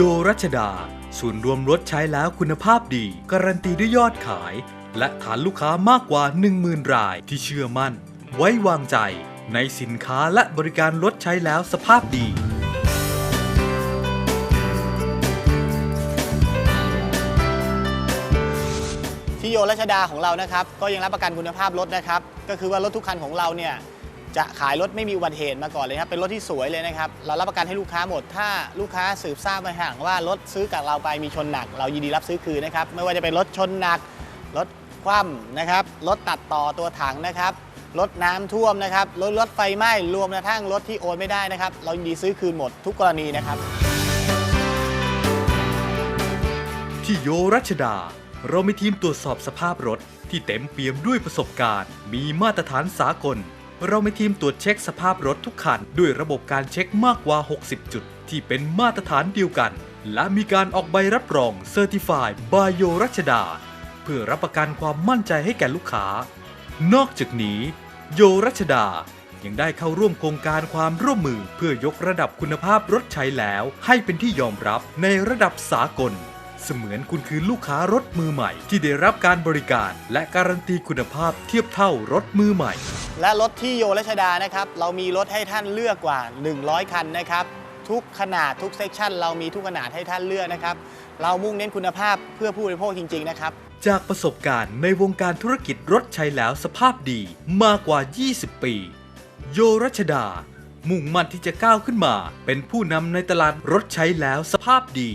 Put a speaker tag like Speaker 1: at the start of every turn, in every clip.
Speaker 1: โยรัชดา ศูนย์รวมรถใช้แล้วคุณภาพดี การันตีด้วยยอดขาย และฐานลูกค้ามากกว่า 10,000 รายที่เชื่อมั่น ไว้วางใจ ในสินค้าและบริการรถใช้แล้วสภาพดี
Speaker 2: ที่โยรัชดาของเรานะครับ ก็ยังรับประกันคุณภาพรถนะครับ ก็คือว่ารถทุกคันของเราเนี่ย จะขายรถไม่มีอุบัติเหตุมาก่อนเลยครับเป็นรถที่สวยเลยนะครับเรารับประกันให้ลูกค้าหมด ถ้าลูกค้าสืบทราบมาห่างว่ารถซื้อกับเราไปมีชนหนัก เรายินดีรับซื้อคืนนะครับไม่ว่าจะเป็นรถชนหนักรถคว่ำนะครับรถตัดต่อตัวถังนะครับรถน้ำท่วมนะครับรถรถไฟไหม้รวมกระทั่งรถที่โอนไม่ได้นะครับ เรายินดีซื้อคืนหมดทุกกรณีนะครับ
Speaker 1: ที่โยรัชดา เรามีทีมตรวจสอบสภาพรถที่เต็มเปี่ยมด้วยประสบการณ์ มีมาตรฐานสากล เรามีทีมตรวจเช็คสภาพรถทุกคัน ด้วยระบบการเช็คมากกว่า 60 จุด ที่เป็นมาตรฐานเดียวกัน และมีการออกใบรับรอง Certified by โยรัชดา เพื่อรับประกันความมั่นใจให้แก่ลูกค้า นอกจากนี้ โยรัชดายังได้เข้าร่วมโครงการความร่วมมือเพื่อยกระดับคุณภาพรถใช้แล้ว ให้เป็นที่ยอมรับในระดับสากล เสมือนคุณคือลูกค้ารถมือใหม่ ที่ได้รับการบริการ และการันตีคุณภาพเทียบเท่ารถมือใหม่
Speaker 2: และรถที่โยรัชดานะครับ เรามีรถให้ท่านเลือกกว่า 100 คันนะครับ ทุกขนาดทุกเซกชันเรามีทุกขนาดให้ท่านเลือกนะครับ เรามุ่งเน้นคุณภาพเพื่อผู้บริโภคจริง ๆ นะครับ
Speaker 1: จากประสบการณ์ในวงการธุรกิจรถใช้แล้วสภาพดีมากกว่า 20 ปี โยรัชดา มุ่งมั่นที่จะก้าวขึ้นมา เป็นผู้นำในตลาดรถใช้แล้วสภาพดี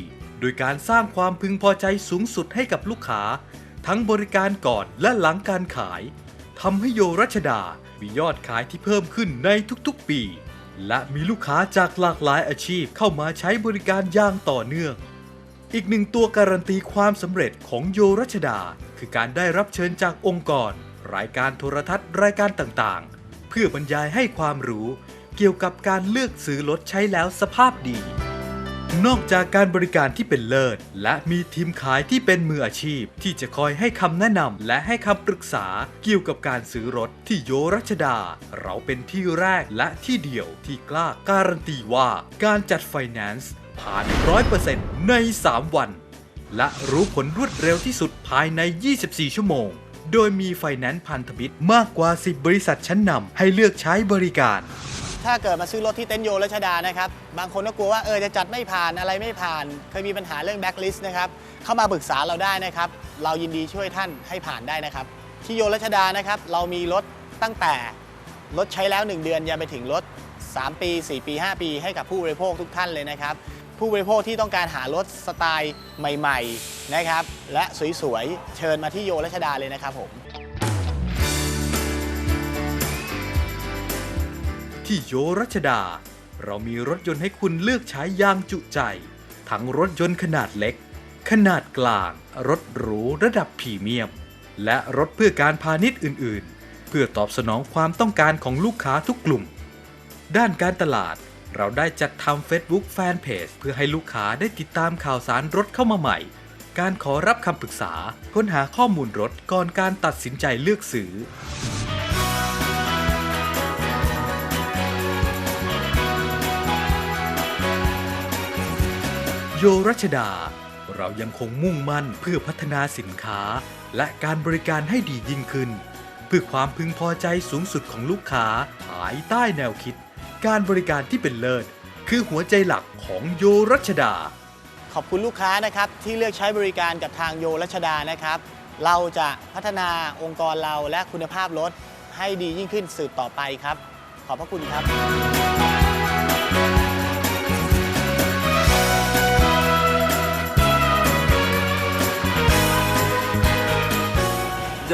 Speaker 1: โดยการสร้างความพึงพอใจสูงสุดให้กับลูกค้า ทั้งบริการก่อนและหลังการขายทำให้โยรัชดา มียอดขายที่เพิ่มขึ้นในทุกๆปี และมีลูกค้าจากหลากหลายอาชีพเข้ามาใช้บริการอย่างต่อเนื่อง อีกหนึ่งตัวการันตีความสำเร็จของโยรัชดา คือการได้รับเชิญจากองค์กร รายการโทรทัศน์รายการต่างๆ เพื่อบรรยายให้ความรู้เกี่ยวกับการเลือกซื้อรถใช้แล้วสภาพดี นอกจากการบริการที่เป็นเลิศ และมีทีมขายที่เป็นมืออาชีพ ที่จะคอยให้คำแนะนำและให้คำปรึกษาเกี่ยวกับการซื้อรถที่โยรัชดา เราเป็นที่แรกและที่เดียวที่กล้าการันตีว่าการจัดไฟแนนซ์ผ่าน 100%ใน 3 วัน และรู้ผลรวดเร็วที่สุดภายใน 24 ชั่วโมง โดยมีไฟแนนซ์พันธมิตรมากกว่า 10 บริษัทชั้นนำให้เลือกใช้บริการ
Speaker 2: ถ้าเกิดมาซื้อรถที่เต็นโยรัชดานะครับ บางคนก็กลัวว่าเออจะจัดไม่ผ่านอะไรไม่ผ่าน เคยมีปัญหาเรื่องแบ็ k ลิสต์นะครับ เข้ามาปรึกษาเราได้นะครับ เรายินดีช่วยท่านให้ผ่านได้นะครับ ที่โยรัชดานะครับ เรามีรถตั้งแต่รถใช้แล้ว 1 เดือนยันไปถึงรถ 3 ปี 4 ปี 5 ปี ให้กับผู้บริโภคทุกท่านเลยนะครับ ผู้บริโภคที่ต้องการหารถสไตล์ใหม่ ๆนะครับ และสวยๆ เชิญมาที่โยรัชดาเลยนะครับผม
Speaker 1: ที่โยรัชดา เรามีรถยนต์ให้คุณเลือกใช้อย่างจุใจ ทั้งรถยนต์ขนาดเล็ก ขนาดกลาง รถหรูระดับพรีเมียม และรถเพื่อการพาณิชย์อื่น ๆ เพื่อตอบสนองความต้องการของลูกค้าทุกกลุ่ม ด้านการตลาดเราได้จัดทำ Facebook Fanpage เพื่อให้ลูกค้าได้ติดตามข่าวสารรถเข้ามาใหม่ การขอรับคำปรึกษา ค้นหาข้อมูลรถก่อนการตัดสินใจเลือกซื้อ โยรัชดา เรายังคงมุ่งมั่นเพื่อพัฒนาสินค้า และการบริการให้ดียิ่งขึ้น เพื่อความพึงพอใจสูงสุดของลูกค้าภายใต้แนวคิด การบริการที่เป็นเลิศ คือหัวใจหลักของโยรัชดา
Speaker 2: ขอบคุณลูกค้านะครับที่เลือกใช้บริการกับทางโยรัชดานะครับ เราจะพัฒนาองค์กรเราและคุณภาพรถให้ดียิ่งขึ้นสืบต่อไปครับ ขอบพระคุณครับ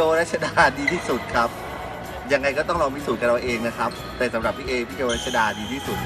Speaker 3: โยรัชดาดีที่สุดครับ ยังไงก็ต้องลองพิสูจน์กันเราเองนะครับ แต่สำหรับพี่เอพี่โจรัชดาดีที่สุด